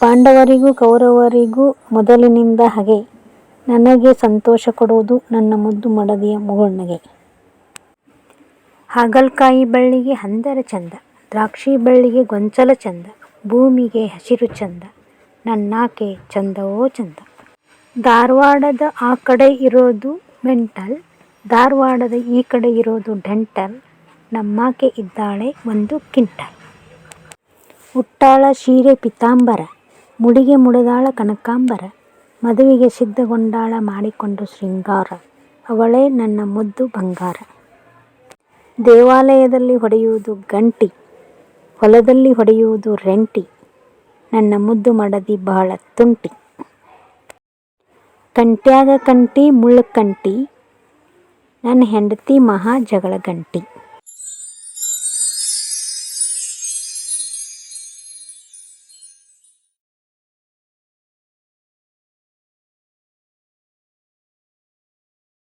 ಪಾಂಡವರಿಗೂ ಕೌರವರಿಗೂ ಮೊದಲಿನಿಂದ ಹಾಗೆ. ನನಗೆ ಸಂತೋಷ ಕೊಡುವುದು ನನ್ನ ಮುದ್ದು ಮಡದಿಯ ಮುಗುಳ್ನಗೆ. ಹಾಗಲ್ಕಾಯಿ ಬಳ್ಳಿಗೆ ಹಂದರ ಚಂದ, ದ್ರಾಕ್ಷಿ ಬಳ್ಳಿಗೆ ಗೊಂಚಲ ಚಂದ, ಭೂಮಿಗೆ ಹಸಿರು ಚಂದ, ನನ್ನಾಕೆ ಚಂದವೋ ಚಂದ. ಧಾರವಾಡದ ಆ ಕಡೆ ಇರೋದು ಮೆಂಟಲ್, ಧಾರವಾಡದ ಈ ಕಡೆ ಇರೋದು ಡೆಂಟಲ್, ನಮ್ಮಾಕೆ ಇದ್ದಾಳೆ ಒಂದು ಕಿಂಟಲ್. ಉಟ್ಟಾಳ ಸೀರೆ ಪಿತಾಂಬರ ಮುಡಿಗೆ ಮುಡಿದಾಳ ಕನಕಾಂಬರ, ಮದುವೆಗೆ ಸಿದ್ಧಗೊಂಡಾಳ ಮಾಡಿಕೊಂಡು ಶೃಂಗಾರ, ಅವಳೇ ನನ್ನ ಮುದ್ದು ಬಂಗಾರ. ದೇವಾಲಯದಲ್ಲಿ ಹೊಡೆಯುವುದು ಗಂಟಿ, ಹೊಲದಲ್ಲಿ ಹೊಡೆಯುವುದು ರೆಂಟಿ, ನನ್ನ ಮುದ್ದು ಮಡದಿ ಬಹಳ ತುಂಟಿ. ಕಂಟ್ಯಾಗ ಕಂಟಿ ಮುಳ್ಳು ಕಂಟಿ, ನನ್ನ ಹೆಂಡತಿ ಮಹಾ ಜಗಳ ಗಂಟಿ.